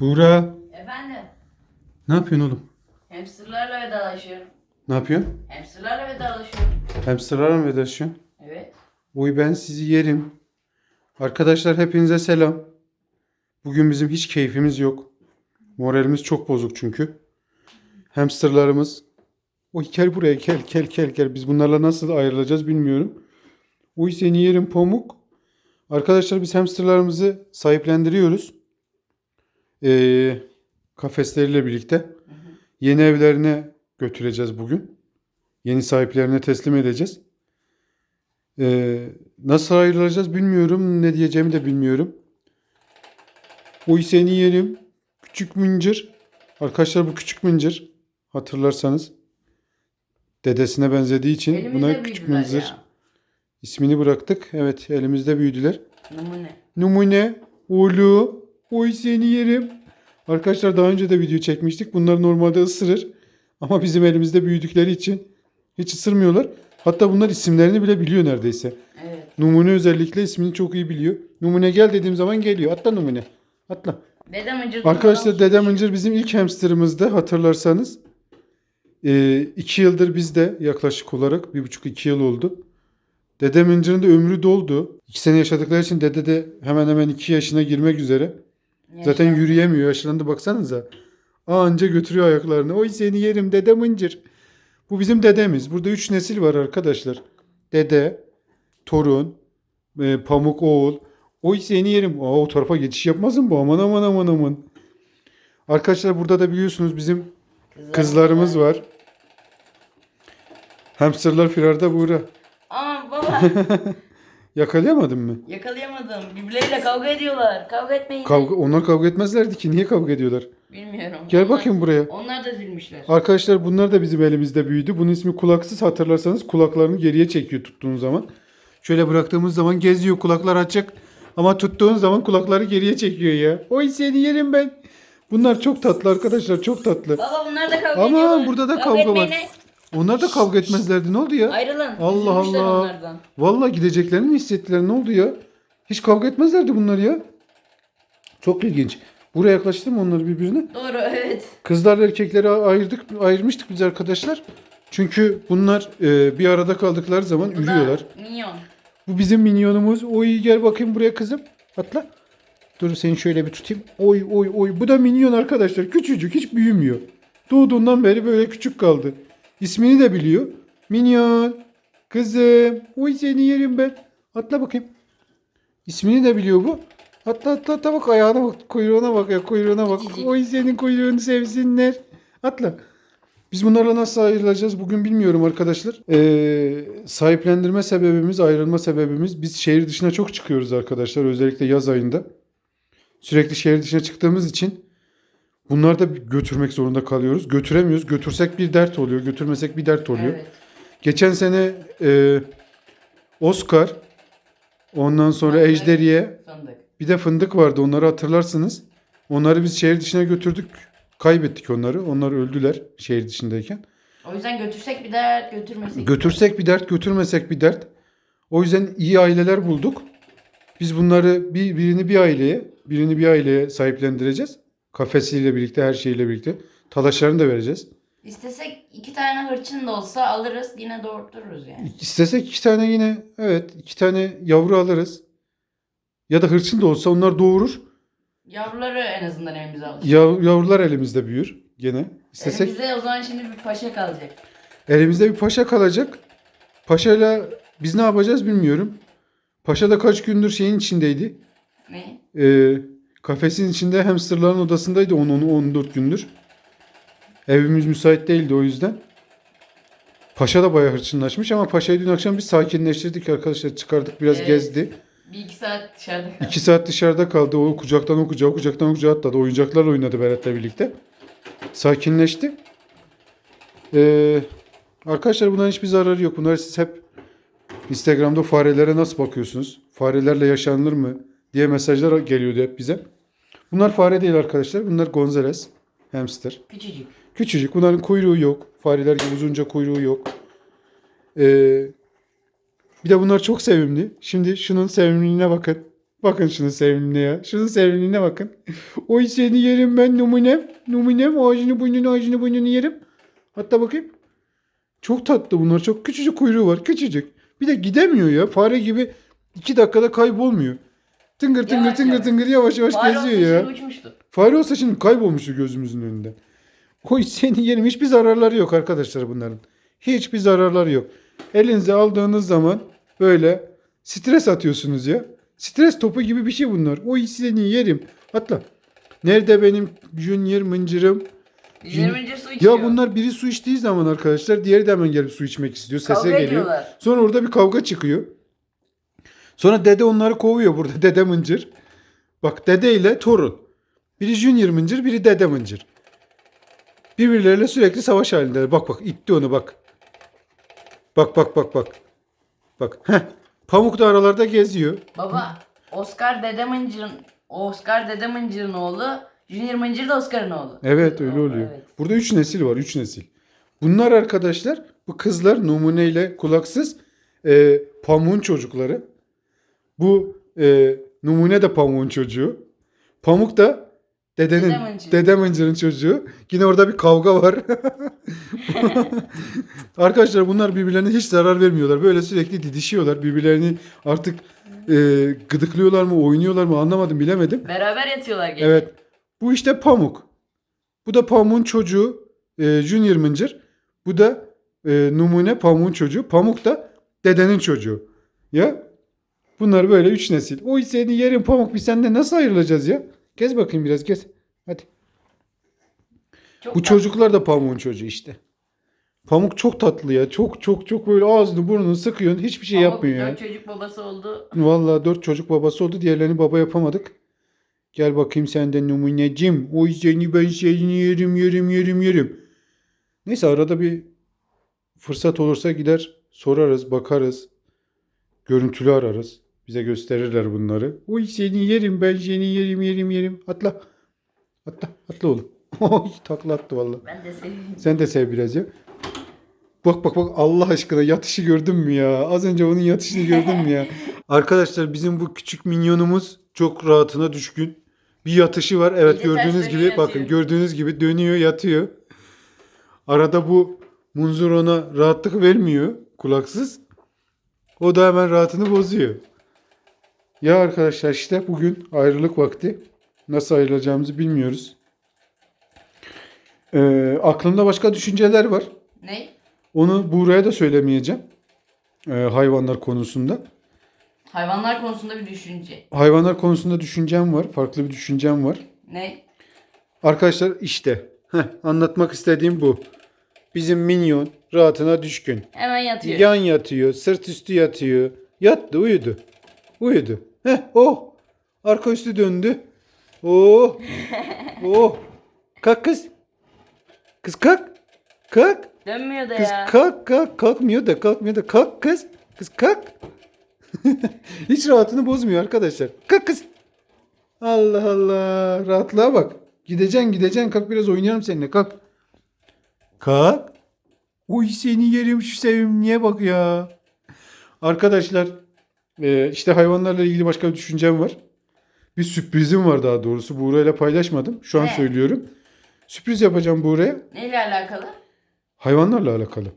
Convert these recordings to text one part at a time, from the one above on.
Buğra. Efendim, Ne yapıyorsun oğlum? hamsterlarla vedalaşıyorum. Ne yapıyorsun? Hamsterlarla vedalaşıyorum. Hamsterlarla mı vedalaşıyorsun? Evet. Uy ben sizi yerim. Arkadaşlar hepinize selam. Bugün bizim hiç keyfimiz yok. Moralimiz çok bozuk çünkü. Hamsterlarımız. Oy gel buraya gel gel gel gel. Biz bunlarla nasıl ayrılacağız bilmiyorum. Uy seni yerim pamuk. Arkadaşlar biz hamsterlarımızı sahiplendiriyoruz. Ee, kafesleriyle birlikte. Yeni evlerine götüreceğiz bugün. Yeni sahiplerine teslim edeceğiz. Ee, nasıl ayrılacağız bilmiyorum. Ne diyeceğimi de bilmiyorum. Uy seni yerim. Küçük mıncır. Arkadaşlar bu küçük mıncır. Hatırlarsanız. Dedesine benzediği için Elimizde buna küçük mıncır ya. ismini bıraktık. Evet elimizde büyüdüler. Numune. Numune. Ulu. Oy seni yerim. Arkadaşlar daha önce de video çekmiştik. Bunlar normalde ısırır. Ama bizim elimizde büyüdükleri için hiç ısırmıyorlar. Hatta bunlar isimlerini bile biliyor neredeyse. Evet. Numune özellikle ismini çok iyi biliyor. Numune gel dediğim zaman geliyor. Atla Numune. Atla. Dedem. Arkadaşlar Dede Mıncır bizim ilk hamsterımızdı hatırlarsanız. Ee, iki yıldır bizde yaklaşık olarak. Bir buçuk iki yıl oldu. Dede Mıncır'ın da ömrü doldu. İki sene yaşadıkları için dede de hemen hemen iki yaşına girmek üzere. Zaten yürüyemiyor. Yaşlandı baksanıza. Anca götürüyor ayaklarını. Oy seni yerim dede mıncır. Bu bizim dedemiz. Burada üç nesil var arkadaşlar. Dede, torun, e, pamuk oğul. Oy seni yerim. Aa, o tarafa geçiş yapmasın bu. Aman aman aman aman. Arkadaşlar burada da biliyorsunuz bizim kızlarımız var. Hamsterlar firarda buğra. Aa baba Yakalayamadın mı? yakalayamadım. Birbirleriyle kavga ediyorlar. Kavga etmeyin. Kavga, onlar kavga etmezlerdi ki. Niye kavga ediyorlar? Bilmiyorum. Gel Onlar- bakayım buraya. Onlar da üzülmüşler. Arkadaşlar bunlar da bizim elimizde büyüdü. Bunun ismi kulaksız hatırlarsanız kulaklarını geriye çekiyor tuttuğun zaman. Şöyle bıraktığımız zaman geziyor kulaklar açık. Ama tuttuğun zaman kulakları geriye çekiyor ya. Oy seni yerim ben. Bunlar çok tatlı arkadaşlar çok tatlı. Baba bunlar da kavga Ama ediyorlar. burada da kavga etmeyin var. Onlar da kavga etmezlerdi ne oldu ya? Ayrılın. Allah Üzülmüşler Allah. onlardan. Vallahi gideceklerini mi hissettiler ne oldu ya? Hiç kavga etmezlerdi bunlar ya. Çok ilginç. Buraya yaklaştım onları birbirine. Doğru evet. Kızlarla erkekleri ayırdık, ayırmıştık biz arkadaşlar. Çünkü bunlar e, bir arada kaldıkları zaman Bu da ürüyorlar. Minyon. Bu bizim minyonumuz. Oy gel bakayım buraya kızım. Atla. Dur seni şöyle bir tutayım. Oy oy oy. Bu da minyon arkadaşlar. Küçücük hiç büyümüyor. Doğduğundan beri böyle küçük kaldı. İsmini de biliyor. Minyon. Kızım. Oy seni yerim ben. Atla bakayım. İsmini de biliyor bu. Atla atla atla bak ayağına bak. Kuyruğuna bak ya kuyruğuna bak. Oy senin kuyruğunu sevsinler. Atla. Biz bunlarla nasıl ayrılacağız bugün bilmiyorum arkadaşlar. Ee, sahiplendirme sebebimiz, ayrılma sebebimiz biz şehir dışına çok çıkıyoruz arkadaşlar. Özellikle yaz ayında. Sürekli şehir dışına çıktığımız için bunları da götürmek zorunda kalıyoruz. Götüremiyoruz. Götürsek bir dert oluyor. Götürmesek bir dert oluyor. Evet. Geçen sene e, Oscar, ondan sonra Fındık. Ejderiye, Fındık. bir de fındık vardı. Onları hatırlarsınız. Onları biz şehir dışına götürdük. Kaybettik onları. Onlar öldüler şehir dışındayken. O yüzden götürsek bir dert götürmesek. Götürsek bir dert, götürmesek bir dert. O yüzden iyi aileler bulduk. Biz bunları bir, birini bir aileye, birini bir aileye sahiplendireceğiz. Kafesiyle birlikte, her şeyle birlikte. Talaşlarını da vereceğiz. İstesek iki tane hırçın da olsa alırız yine doğurturuz yani. İstesek iki tane yine, evet iki tane yavru alırız. Ya da hırçın da olsa onlar doğurur. Yavruları en azından elimize alır. Yav, yavrular elimizde büyür gene. İstesek Elimizde o zaman şimdi bir paşa kalacak. elimizde bir paşa kalacak. Paşayla biz ne yapacağız bilmiyorum. Paşa da kaç gündür şeyin içindeydi. Ne? Ee, kafesin içinde hamsterların odasındaydı 10-14 gündür. Evimiz müsait değildi o yüzden. Paşa da bayağı hırçınlaşmış ama Paşa'yı dün akşam biz sakinleştirdik arkadaşlar. Çıkardık biraz Evet. gezdi. Bir iki saat dışarıda kaldı. 2 saat dışarıda kaldı. O kucaktan o kucağa, kucaktan o kucağa atladı. Oyuncaklarla oynadı Berat'la birlikte. Sakinleşti. Ee, arkadaşlar bunların hiçbir zararı yok. Bunları siz hep Instagram'da farelere nasıl bakıyorsunuz? Farelerle yaşanılır mı? diye mesajlar geliyordu hep bize. Bunlar fare değil arkadaşlar. Bunlar Gonzales. Hamster. Küçücük. Küçücük. Bunların kuyruğu yok. Fareler gibi uzunca kuyruğu yok. Ee, bir de bunlar çok sevimli. Şimdi şunun sevimliliğine bakın. Bakın şunun sevimliliğine. Şunun sevimliliğine bakın. Oy seni yerim ben numune. Numune ağzını burnunu ağzını burnunu yerim. Hatta bakayım. Çok tatlı bunlar. Çok küçücük kuyruğu var. Küçücük. Bir de gidemiyor ya. Fare gibi iki dakikada kaybolmuyor. Tıngır tıngır Yavaş tıngır yavaş. tıngır yavaş yavaş Fare geziyor ya. uçmuştu. Fare olsa şimdi kaybolmuştu gözümüzün önünde. Koy seni yerim. Hiçbir zararları yok arkadaşlar bunların. Hiçbir zararları yok. Elinize aldığınız zaman böyle stres atıyorsunuz ya. Stres topu gibi bir şey bunlar. Oy seni yerim. Atla. Nerede benim junior mıncırım? 20. su içiyor. Ya bunlar biri su içtiği zaman arkadaşlar diğeri de hemen gelip su içmek istiyor. Sese Kavga geliyor. ediyorlar. Sonra orada bir kavga çıkıyor. Sonra dede onları kovuyor burada. Dede mıncır. Bak dede ile torun. Biri junior mıncır, biri dede mıncır. Birbirleriyle sürekli savaş halinde. Bak bak itti onu bak. Bak bak bak bak. Bak. Heh. Pamuk da aralarda geziyor. Baba Oscar Dede Mıncır'ın Oscar Dede Mıncır'ın oğlu Junior Mıncır da Oscar'ın oğlu. Evet öyle oluyor. evet. Burada üç nesil var. Üç nesil. Bunlar arkadaşlar bu kızlar numuneyle kulaksız e, pamuğun çocukları. Bu e, numune de pamuğun çocuğu. Pamuk da dedenin, Dede Mıncır. dede mıncırın çocuğu. Yine orada bir kavga var. arkadaşlar bunlar birbirlerine hiç zarar vermiyorlar. Böyle sürekli didişiyorlar. Birbirlerini artık e, gıdıklıyorlar mı, oynuyorlar mı anlamadım bilemedim. Beraber yatıyorlar gece. Evet. Bu işte Pamuk. Bu da Pamuk'un çocuğu e, Junior Mıncır. Bu da e, Numune Pamuk'un çocuğu. Pamuk da dedenin çocuğu. Ya bunlar böyle üç nesil. Oy seni yerim Pamuk biz senden nasıl ayrılacağız ya? Gez bakayım biraz gez. Hadi. Çok Bu tatlı. çocuklar da Pamuk'un çocuğu işte. Pamuk çok tatlı ya. Çok çok çok böyle ağzını burnunu sıkıyorsun. Hiçbir şey Pamuk yapmıyor ya. dört çocuk babası oldu. Vallahi dört çocuk babası oldu. Diğerlerini baba yapamadık. Gel bakayım senden numunecim. Oy seni ben seni yerim yerim yerim yerim. Neyse arada bir fırsat olursa gider sorarız bakarız. Görüntülü ararız. Bize gösterirler bunları. Oy seni yerim ben seni yerim yerim yerim. Atla. Atla. Atla oğlum. Oy takla attı vallahi. Ben de seviyorum. Sen de sev biraz ya. Bak bak bak Allah aşkına yatışı gördün mü ya? Az önce onun yatışını gördün mü ya? Arkadaşlar bizim bu küçük minyonumuz çok rahatına düşkün. Bir yatışı var. Evet gördüğünüz gibi yatıyor. bakın gördüğünüz gibi dönüyor yatıyor. Arada bu munzur ona rahatlık vermiyor kulaksız. O da hemen rahatını bozuyor. Ya arkadaşlar işte bugün ayrılık vakti. Nasıl ayrılacağımızı bilmiyoruz. Ee, aklımda başka düşünceler var. Ne? Onu Buğra'ya da söylemeyeceğim. Ee, hayvanlar konusunda. Hayvanlar konusunda bir düşünce. Hayvanlar konusunda düşüncem var. Farklı bir düşüncem var. Ne? Arkadaşlar işte. Heh, anlatmak istediğim bu. Bizim minyon rahatına düşkün. Hemen yatıyor. Yan yatıyor. Sırt üstü yatıyor. Yattı uyudu. Uyudu. Heh oh. Arka üstü döndü. Oh. Oh. Kalk kız. Kız kalk. Kalk. Dönmüyor da Kız ya. kalk kalk kalkmıyor da kalkmıyor da kalk kız. Kız kalk. Hiç rahatını bozmuyor arkadaşlar. Kalk kız. Allah Allah. Rahatlığa bak. Gideceksin gideceksin. Kalk biraz oynayalım seninle. Kalk. Kalk. Oy seni yerim şu sevimliye bak ya. Arkadaşlar e, işte hayvanlarla ilgili başka bir düşüncem var. Bir sürprizim var daha doğrusu. Buğra ile paylaşmadım. Şu an Ne? söylüyorum. Sürpriz yapacağım Buğra'ya. Neyle alakalı? Hayvanlarla alakalı.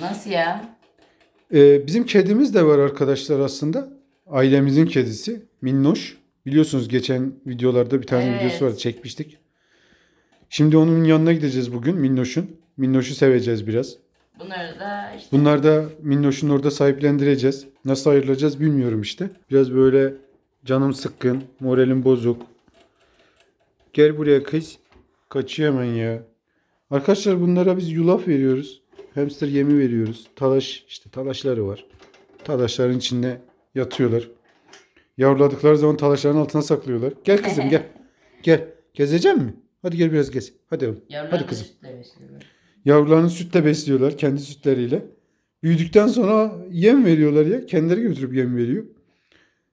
Nasıl ya? Ee, bizim kedimiz de var arkadaşlar aslında. Ailemizin kedisi. Minnoş. Biliyorsunuz geçen videolarda bir tane Evet. videosu var çekmiştik. Şimdi onun yanına gideceğiz bugün Minnoş'un. Minnoş'u seveceğiz biraz. Bunları da işte Bunlar da Minnoş'un orada sahiplendireceğiz. Nasıl ayrılacağız bilmiyorum işte. Biraz böyle canım sıkkın, moralim bozuk. Gel buraya kız. Kaçıyor hemen ya. Arkadaşlar bunlara biz yulaf veriyoruz. Hamster yemi veriyoruz. Talaş işte talaşları var. Talaşların içinde yatıyorlar. Yavruladıkları zaman talaşların altına saklıyorlar. Gel kızım gel. Gel. Gezecek mi? Hadi gel biraz gez. Hadi oğlum. Hadi kızım. sütle besliyorlar. Yavrularını sütle besliyorlar kendi sütleriyle. Büyüdükten sonra yem veriyorlar ya. Kendileri götürüp yem veriyor.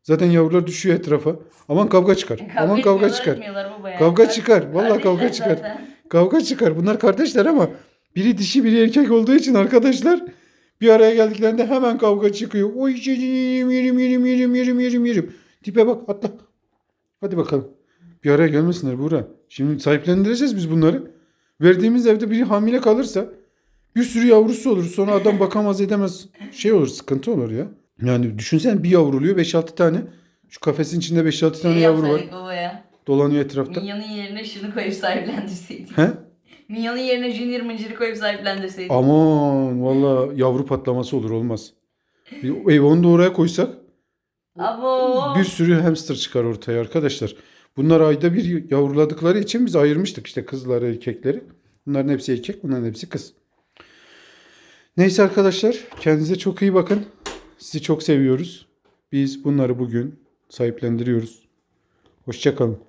Zaten yavrular düşüyor etrafa. Aman kavga çıkar. Aman kavga çıkar. Kavga Kar- çıkar. Vallahi kavga çıkar. zaten. Kavga çıkar. Bunlar kardeşler ama biri dişi biri erkek olduğu için arkadaşlar bir araya geldiklerinde hemen kavga çıkıyor. Oy yerim yerim yerim yerim yerim yerim yerim. Tipe bak atla. Hadi bakalım. Bir araya gelmesinler Buğra. Şimdi sahiplendireceğiz biz bunları. Verdiğimiz evde biri hamile kalırsa bir sürü yavrusu olur. Sonra adam bakamaz edemez. Şey olur sıkıntı olur ya. Yani düşünsen bir yavruluyor 5-6 tane. Şu kafesin içinde 5-6 tane yavru var. yapsaydık baba ya. Dolanıyor etrafta. Minyonun yerine şunu koyup sahiplendirseydik. He? Minyonun yerine Junior mıncırı koyup sahiplendirseydik. Aman valla yavru patlaması olur olmaz. Bir ev onu da oraya koysak Abo. bir sürü hamster çıkar ortaya arkadaşlar. Bunlar ayda bir yavruladıkları için biz ayırmıştık işte kızları erkekleri. Bunların hepsi erkek bunların hepsi kız. Neyse arkadaşlar kendinize çok iyi bakın. Sizi çok seviyoruz. Biz bunları bugün sahiplendiriyoruz. Hoşçakalın.